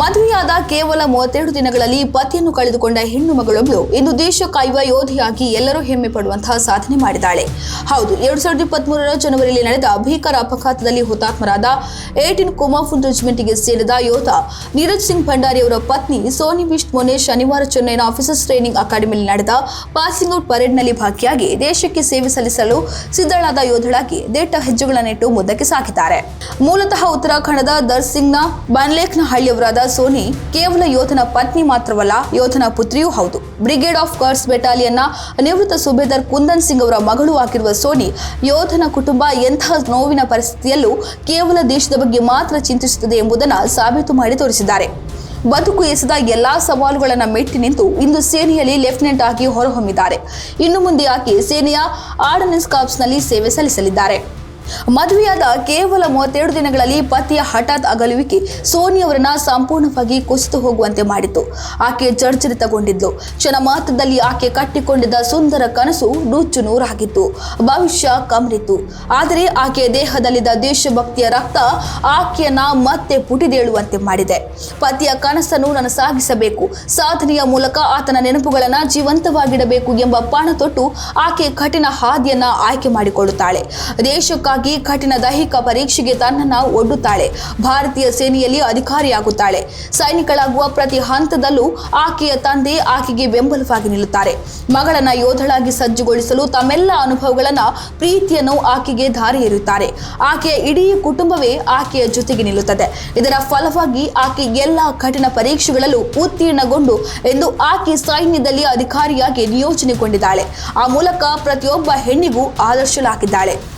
ಮದುವೆಯಾದ ಕೇವಲ ಮೂವತ್ತೆರಡು ದಿನಗಳಲ್ಲಿ ಪತಿಯನ್ನು ಕಳೆದುಕೊಂಡ ಹೆಣ್ಣು ಮಗಳೊಬ್ಬಳು ಇಂದು ದೇಶ ಕಾಯುವ ಯೋಧಿಯಾಗಿ ಎಲ್ಲರೂ ಹೆಮ್ಮೆ ಪಡುವಂತಹ ಸಾಧನೆ ಮಾಡಿದ್ದಾಳೆ. ಹೌದು, ಎರಡ್ ಸಾವಿರದ ಇಪ್ಪತ್ಮೂರರ ಜನವರಿಯಲ್ಲಿ ನಡೆದ ಭೀಕರ ಅಪಘಾತದಲ್ಲಿ ಹುತಾತ್ಮರಾದ ಏಟಿನ್ ಕುಮಾಫುನ್ ರೆಜಿಮೆಂಟ್ಗೆ ಸೇರಿದ ಯೋಧ ನೀರಜ್ ಸಿಂಗ್ ಭಂಡಾರಿ ಅವರ ಪತ್ನಿ ಸೋನಿ ಬಿಸ್ಟ್ ಮೊನ್ನೆ ಶನಿವಾರ ಚೆನ್ನೈನ ಆಫೀಸರ್ಸ್ ಟ್ರೈನಿಂಗ್ ಅಕಾಡೆಮಿಯಲ್ಲಿ ನಡೆದ ಪಾಸಿಂಗ್ ಔಟ್ ಪರೇಡ್ನಲ್ಲಿ ಭಾಗಿಯಾಗಿ ದೇಶಕ್ಕೆ ಸೇವೆ ಸಲ್ಲಿಸಲು ಸಿದ್ಧಳಾದ ಯೋಧಳಾಗಿ ದೇಟ ಹೆಜ್ಜೆಗಳನ್ನಿಟ್ಟು ಮುದ್ದಕ್ಕೆ ಸಾಕಿದ್ದಾರೆ ಮೂಲತಃ ಉತ್ತರಾಖಂಡದ ದರ್ಸಿಂಗ್ನ ಬಾನ್ಲೇಖ್ನ ಹಳ್ಳಿಯವರಾದ ಸೋನಿ ಕೇವಲ ಯೋಧನ ಪತ್ನಿ ಮಾತ್ರವಲ್ಲ, ಯೋಧನ ಪುತ್ರಿಯೂ ಹೌದು. ಬ್ರಿಗೇಡ್ ಆಫ್ ಕರ್ಸ್ ಬೆಟಾಲಿಯನ್ನ ನಿವೃತ್ತ ಸುಬೇದಾರ್ ಕುಂದನ್ ಸಿಂಗ್ ಅವರ ಮಗಳು ಆಗಿರುವ ಸೋನಿ, ಯೋಧನ ಕುಟುಂಬ ಎಂತಹ ನೋವಿನ ಪರಿಸ್ಥಿತಿಯಲ್ಲೂ ಕೇವಲ ದೇಶದ ಬಗ್ಗೆ ಮಾತ್ರ ಚಿಂತಿಸುತ್ತದೆ ಎಂಬುದನ್ನು ಸಾಬೀತು ಮಾಡಿ ತೋರಿಸಿದ್ದಾರೆ. ಬದುಕು ಎಸೆದ ಎಲ್ಲಾ ಸವಾಲುಗಳನ್ನು ಮೆಟ್ಟಿ ನಿಂತು ಇಂದು ಸೇನೆಯಲ್ಲಿ ಲೆಫ್ಟಿನೆಂಟ್ ಆಗಿ ಹೊರಹೊಮ್ಮಿದ್ದಾರೆ. ಇನ್ನು ಮುಂದೆ ಆಕೆ ಸೇನೆಯ ಆರ್ಡನೆನ್ಸ್ ಕಾಪ್ಸ್ನಲ್ಲಿ ಸೇವೆ ಸಲ್ಲಿಸಲಿದ್ದಾರೆ. ಮದುವೆಯಾದ ಕೇವಲ ಮೂವತ್ತೆರಡು ದಿನಗಳಲ್ಲಿ ಪತಿಯ ಹಠಾತ್ ಅಗಲುವಿಕೆ ಸೋನಿಯವರನ್ನ ಸಂಪೂರ್ಣವಾಗಿ ಕುಸಿತು ಹೋಗುವಂತೆ ಮಾಡಿತು ಆಕೆ ಜರ್ಜರಿತಗೊಂಡಿದ್ಲು. ಕ್ಷಣ ಮಾತ್ರದಲ್ಲಿ ಆಕೆ ಕಟ್ಟಿಕೊಂಡಿದ್ದ ಸುಂದರ ಕನಸು ನುಚ್ಚು ನೂರಾಗಿತ್ತು. ಭವಿಷ್ಯ ಕಮರಿತು ಆದರೆ ಆಕೆಯ ದೇಹದಲ್ಲಿದ್ದ ದೇಶಭಕ್ತಿಯ ರಕ್ತ ಆಕೆಯನ್ನ ಮತ್ತೆ ಪುಟಿದೇಳುವಂತೆ ಮಾಡಿದೆ. ಪತಿಯ ಕನಸನ್ನು ನಾನು ಸಾಗಿಸಬೇಕು. ಸಾಧನೆಯ ಮೂಲಕ ಆತನ ನೆನಪುಗಳನ್ನ ಜೀವಂತವಾಗಿಡಬೇಕು ಎಂಬ ಪಣ ತೊಟ್ಟು ಆಕೆ ಕಠಿಣ ಹಾದಿಯನ್ನ ಆಯ್ಕೆ ಮಾಡಿಕೊಳ್ಳುತ್ತಾಳೆ. ದೇಶಕ್ಕಾಗಿ ಕಠಿಣ ದೈಹಿಕ ಪರೀಕ್ಷೆಗೆ ತನ್ನನ್ನು ಒಡ್ಡುತ್ತಾಳೆ. ಭಾರತೀಯ ಸೇನೆಯಲ್ಲಿ ಅಧಿಕಾರಿಯಾಗುತ್ತಾಳೆ. ಸೈನಿಕಳಾಗುವ ಪ್ರತಿ ಹಂತದಲ್ಲೂ ಆಕೆಯ ತಂದೆ ಆಕೆಗೆ ಬೆಂಬಲವಾಗಿ ನಿಲ್ಲುತ್ತಾರೆ. ಮಗಳನ್ನ ಯೋಧಳಾಗಿ ಸಜ್ಜುಗೊಳಿಸಲು ತಮ್ಮೆಲ್ಲ ಅನುಭವಗಳನ್ನ ಪ್ರೀತಿಯನ್ನು ಆಕೆಗೆ ದಾರಿ ಎರೆಯುತ್ತಾರೆ. ಆಕೆಯ ಇಡೀ ಕುಟುಂಬವೇ ಆಕೆಯ ಜೊತೆಗೆ ನಿಲ್ಲುತ್ತದೆ. ಇದರ ಫಲವಾಗಿ ಆಕೆ ಎಲ್ಲ ಕಠಿಣ ಪರೀಕ್ಷೆಗಳಲ್ಲೂ ಉತ್ತೀರ್ಣಗೊಂಡು ಎಂದು ಆಕೆ ಸೈನ್ಯದಲ್ಲಿ ಅಧಿಕಾರಿಯಾಗಿ ನಿಯೋಜನೆಗೊಂಡಿದ್ದಾಳೆ. ಆ ಮೂಲಕ ಪ್ರತಿಯೊಬ್ಬ ಹೆಣ್ಣಿಗೂ ಆದರ್ಶಲಾಗಿದ್ದಾಳೆ